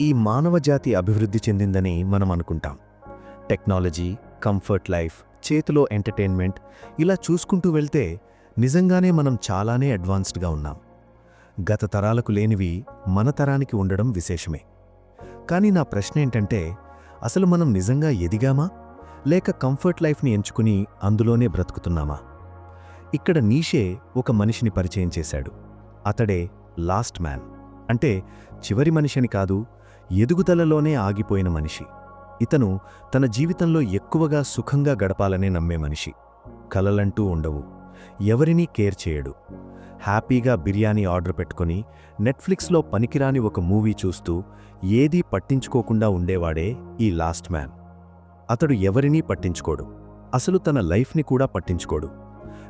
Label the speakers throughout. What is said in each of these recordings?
Speaker 1: ఈ మానవజాతి అభివృద్ధి చెందిందని మనం అనుకుంటాం. టెక్నాలజీ కంఫర్ట్ లైఫ్ చేతిలో ఎంటర్టైన్మెంట్ ఇలా చూసుకుంటూ వెళ్తే నిజంగానే మనం చాలానే అడ్వాన్స్డ్గా ఉన్నాం. గత తరాలకు లేనివి మన తరానికి ఉండడం విశేషమే. కానీ నా ప్రశ్న ఏంటంటే అసలు మనం నిజంగా ఎదిగామా? లేక కంఫర్ట్ లైఫ్ని ఎంచుకుని అందులోనే బ్రతుకుతున్నామా? ఇక్కడ నీషే ఒక మనిషిని పరిచయం చేశాడు. అతడే లాస్ట్ మ్యాన్. అంటే చివరి మనిషిని కాదు ఎదుగుదలలోనే ఆగిపోయిన మనిషి. ఇతను తన జీవితంలో ఎక్కువగా సుఖంగా గడపాలనే నమ్మే మనిషి. కలలంటూ ఉండవు. ఎవరినీ కేర్ చేయడు. హ్యాపీగా బిర్యానీ ఆర్డర్ పెట్టుకుని నెట్ఫ్లిక్స్లో పనికిరాని ఒక మూవీ చూస్తూ ఏదీ పట్టించుకోకుండా ఉండేవాడే ఈ లాస్ట్ మ్యాన్. అతడు ఎవరినీ పట్టించుకోడు. అసలు తన లైఫ్ని కూడా పట్టించుకోడు.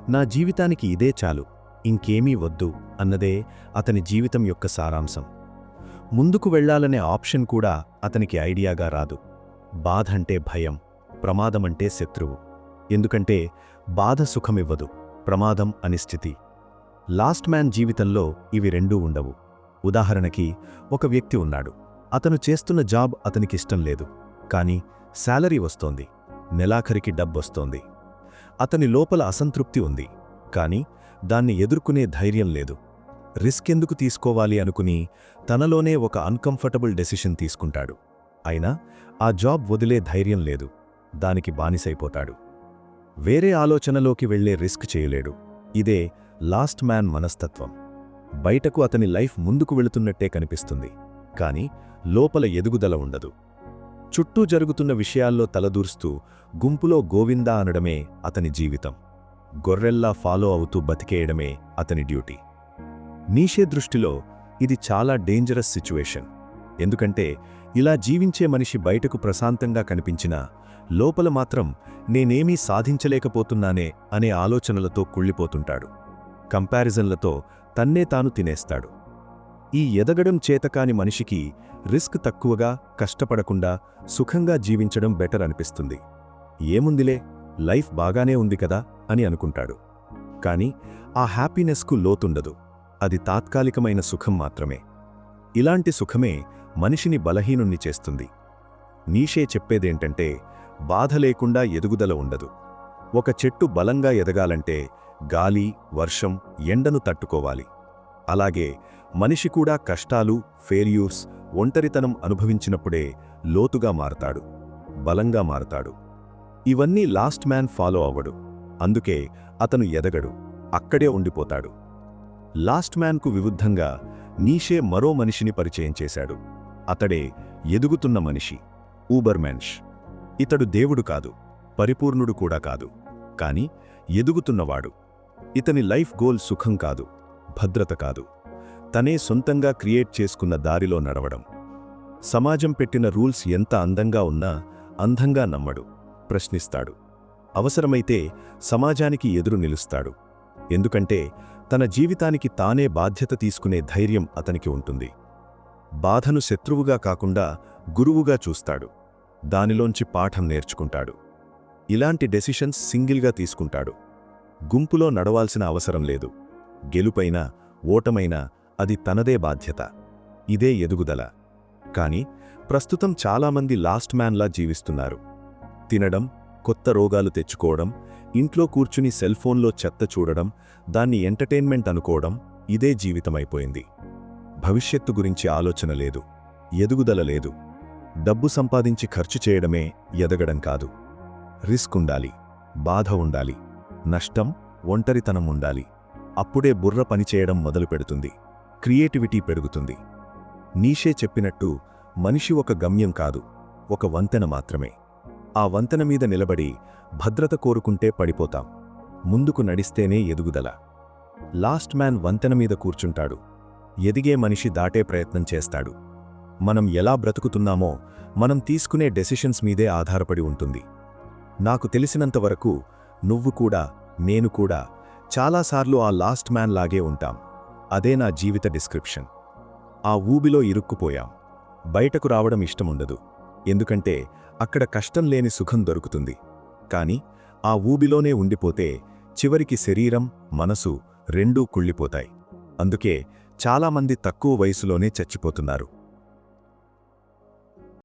Speaker 1: నా జీవితానికి ఇదే చాలు. ఇంకేమీ వద్దు అన్నదే అతని జీవితం యొక్క సారాంశం. ముందుకు వెళ్ళాలనే ఆప్షన్ కూడా అతనికి ఐడియాగా రాదు. బాధంటే భయం ప్రమాదమంటే శత్రువు. ఎందుకంటే బాధ సుఖమివ్వదు ప్రమాదం అనిశ్చితి. లాస్ట్ మ్యాన్ జీవితంలో ఇవి రెండూ ఉండవు. ఉదాహరణకి ఒక వ్యక్తి ఉన్నాడు. అతను చేస్తున్న జాబ్ అతనికిష్టం లేదు. కానీ శాలరీ వస్తోంది. నెలాఖరికి డబ్బొస్తోంది అతని లోపల అసంతృప్తి ఉంది. కాని దాన్ని ఎదుర్కొనే ధైర్యం లేదు. రిస్క్ ఎందుకు తీసుకోవాలి అనుకుని తనలోనే ఒక అన్కంఫర్టబుల్ డెసిషన్ తీసుకుంటాడు. అయినా ఆ జాబ్ వదిలే ధైర్యం లేదు. దానికి బానిసైపోతాడు. వేరే ఆలోచనలోకి వెళ్ళే రిస్క్ చేయలేడు. ఇదే లాస్ట్ మ్యాన్ మనస్తత్వం. బయటకు అతని లైఫ్ ముందుకు వెళుతున్నట్టే కనిపిస్తుంది. కాని లోపల ఎదుగుదల ఉండదు. చుట్టూ జరుగుతున్న విషయాల్లో తలదూర్స్తూ గుంపులో గోవిందా అనడమే అతని జీవితం. గొర్రెల్లా ఫాలో అవుతూ బతికేయడమే అతని డ్యూటీ. నీషే దృష్టిలో ఇది చాలా డేంజరస్ సిచ్యువేషన్ ఎందుకంటే ఇలా జీవించే మనిషి బయటకు ప్రశాంతంగా కనిపించినా లోపల మాత్రం నేనేమీ సాధించలేకపోతున్నానే అనే ఆలోచనలతో కుళ్ళిపోతుంటాడు. కంపారిజన్లతో తన్నే తాను తినేస్తాడు. ఈ ఎదగడం చేతకాని మనిషికి రిస్క్ తక్కువగా కష్టపడకుండా సుఖంగా జీవించడం బెటర్ అనిపిస్తుంది. ఏముందిలే లైఫ్ బాగానే ఉంది కదా అని అనుకుంటాడు. కాని ఆ హ్యాపీనెస్కు లోతుండదు. అది తాత్కాలికమైన సుఖం మాత్రమే. ఇలాంటి సుఖమే మనిషిని బలహీనుణ్ణి చేస్తుంది. నీషే చెప్పేదేంటంటే బాధ లేకుండా ఎదుగుదల ఉండదు. ఒక చెట్టు బలంగా ఎదగాలంటే గాలి వర్షం ఎండను తట్టుకోవాలి. అలాగే మనిషి కూడా కష్టాలు ఫెయిల్యూర్స్ ఒంటరితనం అనుభవించినప్పుడే లోతుగా మారతాడు. బలంగా మారతాడు. ఇవన్నీ లాస్ట్ మ్యాన్ ఫాలో అవ్వడు. అందుకే అతను ఎదగడు. అక్కడే ఉండిపోతాడు. లాస్ట్ మ్యాన్కు విరుద్ధంగా నీషే మరో మనిషిని పరిచయం చేశాడు. అతడే ఎదుగుతున్న మనిషి ఊబర్మెన్ష్ ఇతడు దేవుడు కాదు పరిపూర్ణుడు కూడా కాదు కాని ఎదుగుతున్నవాడు. ఇతని లైఫ్ గోల్ సుఖం కాదు భద్రత కాదు. తనే సొంతంగా క్రియేట్ చేసుకున్న దారిలో నడవడం. సమాజం పెట్టిన రూల్స్ ఎంత అందంగా ఉన్నా అందంగా నమ్మడు ప్రశ్నిస్తాడు. అవసరమైతే సమాజానికి ఎదురు నిలుస్తాడు. ఎందుకంటే తన జీవితానికి తానే బాధ్యత తీసుకునే ధైర్యం అతనికి ఉంటుంది. బాధను శత్రువుగా కాకుండా గురువుగా చూస్తాడు. దానిలోంచి పాఠం నేర్చుకుంటాడు. ఇలాంటి డెసిషన్స్ సింగిల్గా తీసుకుంటాడు. గుంపులో నడవాల్సిన అవసరం లేదు. గెలుపైనా ఓటమైనా అది తనదే బాధ్యత. ఇదే ఎదుగుదల. కాని ప్రస్తుతం చాలామంది లాస్ట్ మ్యాన్లా జీవిస్తున్నారు. తినడం కొత్త రోగాలు తెచ్చుకోవడం ఇంట్లో కూర్చుని సెల్ఫోన్లో చెత్త చూడడం దాన్ని ఎంటర్టైన్మెంట్ అనుకోవడం ఇదే జీవితమైపోయింది. భవిష్యత్తు గురించి ఆలోచన లేదు ఎదుగుదల లేదు. డబ్బు సంపాదించి ఖర్చు చేయడమే ఎదగడం కాదు. రిస్క్ ఉండాలి బాధ ఉండాలి నష్టం ఒంటరితనం ఉండాలి. అప్పుడే బుర్ర పనిచేయడం మొదలు పెడుతుంది క్రియేటివిటీ పెరుగుతుంది. నీషే చెప్పినట్టు మనిషి ఒక గమ్యం కాదు ఒక వంతెన మాత్రమే. ఆ వంతెన మీద నిలబడి భద్రత కోరుకుంటే పడిపోతాం. ముందుకు నడిస్తేనే ఎదుగుదల. లాస్ట్ మ్యాన్ వంతెన మీద కూర్చుంటాడు. ఎదిగే మనిషి దాటే ప్రయత్నం చేస్తాడు. మనం ఎలా బ్రతుకుతున్నామో మనం తీసుకునే డెసిషన్స్ మీదే ఆధారపడి ఉంటుంది. నాకు తెలిసినంతవరకు నువ్వు కూడా నేను కూడా చాలాసార్లు ఆ లాస్ట్ మ్యాన్ లాగే ఉంటాం. అదే నా జీవిత డిస్క్రిప్షన్. ఆ ఊబిలో ఇరుక్కుపోయాం. బయటకు రావడం ఇష్టముండదు. ఎందుకంటే అక్కడ కష్టం లేని సుఖం దొరుకుతుంది. కాని ఆ ఊబిలోనే ఉండిపోతే చివరికి శరీరం మనసు రెండూ కుళ్ళిపోతాయి. అందుకే చాలామంది తక్కువ వయసులోనే చచ్చిపోతున్నారు.